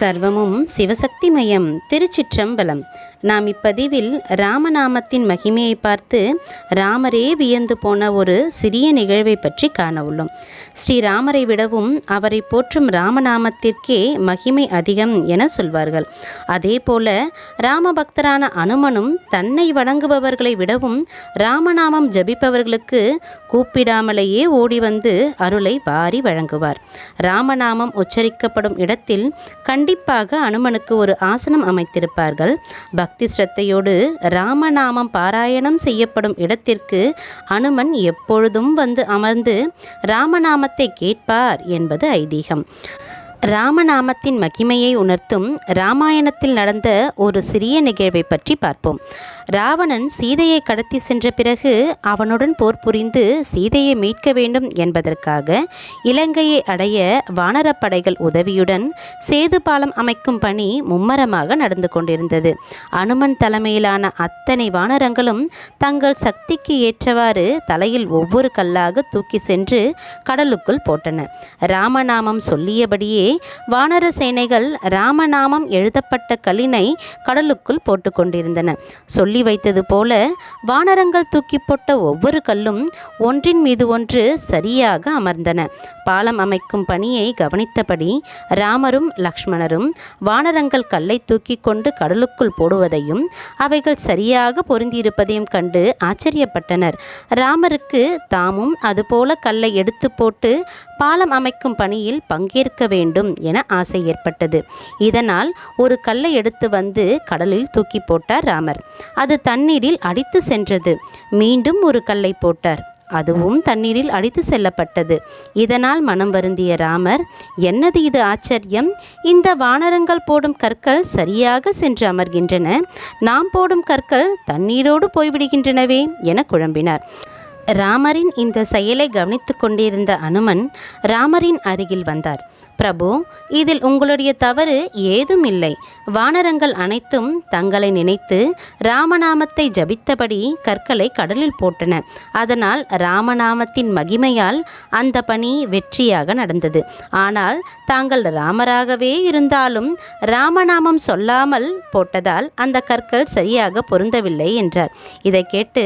சர்வமும் சிவசக்தி மயம் திருச்சிற்றம்பலம். நாம் இப்பதிவில் ராமநாமத்தின் மகிமையை பார்த்து ராமரே வியந்து போன ஒரு சிறிய நிகழ்வை பற்றி காண உள்ளோம். ஸ்ரீராமரை விடவும் அவரை போற்றும் ராமநாமத்திற்கே மகிமை அதிகம் என சொல்வார்கள். அதே போல ராமபக்தரான அனுமனும் தன்னை வணங்குபவர்களை விடவும் ராமநாமம் ஜபிப்பவர்களுக்கு கூப்பிடாமலேயே ஓடி வந்து அருளை வாரி வழங்குவார். ராமநாமம் உச்சரிக்கப்படும் இடத்தில் கண்டிப்பாக அனுமனுக்கு ஒரு ஆசனம் அமைத்திருப்பார்கள். பக்தி ஸ்ரத்தையோடு ராமநாமம் பாராயணம் செய்யப்படும் இடத்திற்கு அனுமன் எப்பொழுதும் வந்து அமர்ந்து ராமநாமத்தை கேட்பார் என்பது ஐதீகம். ராமநாமத்தின் மகிமையை உணர்த்தும் ராமாயணத்தில் நடந்த ஒரு சிறிய நிகழ்வை பற்றி பார்ப்போம். ராவணன் சீதையை கடத்தி சென்ற பிறகு அவனுடன் போர் புரிந்து சீதையை மீட்க வேண்டும் என்பதற்காக இலங்கையை அடைய வானரப்படைகள் உதவியுடன் சேது பாலம் அமைக்கும் பணி மும்மரமாக நடந்து கொண்டிருந்தது. அனுமன் தலைமையிலான அத்தனை வானரங்களும் தங்கள் சக்திக்கு ஏற்றவாறு தலையில் ஒவ்வொரு கல்லாக தூக்கி சென்று கடலுக்குள் போட்டன. ராமநாமம் சொல்லியபடியே வானர சேனைகள் ராமநாமம் எழுதப்பட்ட கல்லினை கடலுக்குள் போட்டுக்கொண்டிருந்தன சொல்லி வைத்தது போல வானரங்கள் தூக்கி போட்ட ஒவ்வொரு கல்லும் ஒன்றின் மீது ஒன்று சரியாக அமர்ந்தன. பாலம் அமைக்கும் பணியை கவனித்தபடி ராமரும் லக்ஷ்மணரும் வானரங்கள் கல்லை தூக்கி கொண்டு கடலுக்குள் போடுவதையும் அவைகள் சரியாக பொருந்தியிருப்பதையும் கண்டு ஆச்சரியப்பட்டனர். ராமருக்கு தாமும் அதுபோல கல்லை எடுத்து போட்டு பாலம் அமைக்கும் பணியில் பங்கேற்க வேண்டும் என ஆசை ஏற்பட்டது. இதனால் ஒரு கல்லை எடுத்து வந்து கடலில் தூக்கி போட்டார் ராமர். அது தண்ணீரில் அடித்து சென்றது. மீண்டும் ஒரு கல்லை போட்டார். அதுவும் தண்ணீரில் அடித்து செல்லப்பட்டது. இதனால் மனம் வருந்திய ராமர் என்னது இது ஆச்சரியம்? இந்த வானரங்கள் போடும் கற்கள் சரியாக சென்று அமர்கின்றன. நாம் போடும் கற்கள் தண்ணீரோடு போய்விடுகின்றனவே என குழம்பினார். ராமரின் இந்த செயலை கவனித்து கொண்டிருந்த அனுமன் ராமரின் அருகில் வந்தார். பிரபு இதில் உங்களுடைய தவறு ஏதும் இல்லை வானரங்கள் அனைத்தும் தங்களை நினைத்து ராமநாமத்தை ஜபித்தபடி கற்களை கடலில் போட்டன. அதனால் ராமநாமத்தின் மகிமையால் அந்த பணி வெற்றியாக நடந்தது. ஆனால் தாங்கள் ராமராகவே இருந்தாலும் ராமநாமம் சொல்லாமல் போட்டதால் அந்த கற்கள் சரியாக பொருந்தவில்லை என்றார். இதை கேட்டு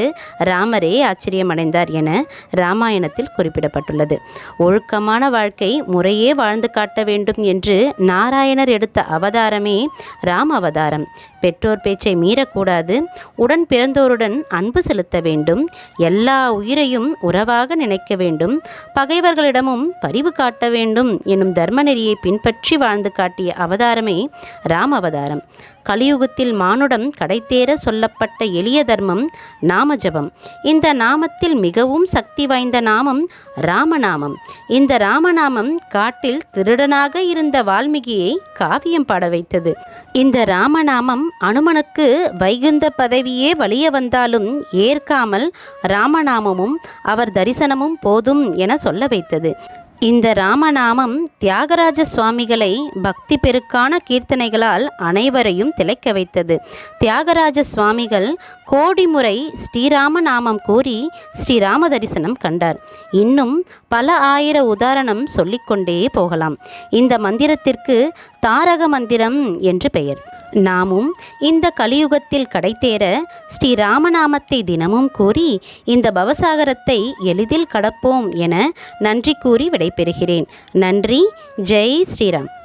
ராமரே ஆச்சரியமடைந்தார் என ராமாயணத்தில் குறிப்பிடப்பட்டுள்ளது. ஒழுக்கமான வாழ்க்கை முறையே வாழ்ந்து காட்ட வேண்டும் என்று நாராயணர் எடுத்த அவதாரமே ராம் அவதாரம். பெற்றோர் பேச்சை மீறக்கூடாது. உடன் பிறந்தோருடன் அன்பு செலுத்த வேண்டும். எல்லா உயிரையும் உறவாக நினைக்க வேண்டும். பகைவர்களிடமும் பரிவு காட்ட வேண்டும் என்னும் தர்மநெறியை பின்பற்றி வாழ்ந்து காட்டிய அவதாரமே ராம் அவதாரம். கலியுகத்தில் மானுடம் கடைத்தேற சொல்லப்பட்ட எளிய தர்மம் நாமஜபம். இந்த நாமத்தில் மிகவும் சக்தி வாய்ந்த நாமம் ராமநாமம். இந்த ராமநாமம் காட்டில் திருடனாக இருந்த வால்மீகியை காவியம் பாட வைத்தது. இந்த ராமநாமம் அனுமனுக்கு வைகுந்த பதவியே வலிய வந்தாலும் ஏற்காமல் ராமநாமமும் அவர் தரிசனமும் போதும் என சொல்ல வைத்தது. இந்த ராமநாமம் தியாகராஜ சுவாமிகளை பக்தி பெருக்கான கீர்த்தனைகளால் அனைவரையும் திளைக்க வைத்தது. தியாகராஜ சுவாமிகள் கோடி முறை ஸ்ரீராம நாமம் கூறி ஸ்ரீராம தரிசனம் கண்டார். இன்னும் பல ஆயிர உதாரணம் சொல்லிக்கொண்டே போகலாம். இந்த மந்திரத்திற்கு தாரக மந்திரம் என்று பெயர். நாமும் இந்த கலியுகத்தில் கடைத்தேற ஸ்ரீ ராமநாமத்தை தினமும் கூறி இந்த பவசாகரத்தை எளிதில் கடப்போம் என நன்றி கூறி விடைபெறுகிறேன். நன்றி. ஜெய் ஸ்ரீராம்.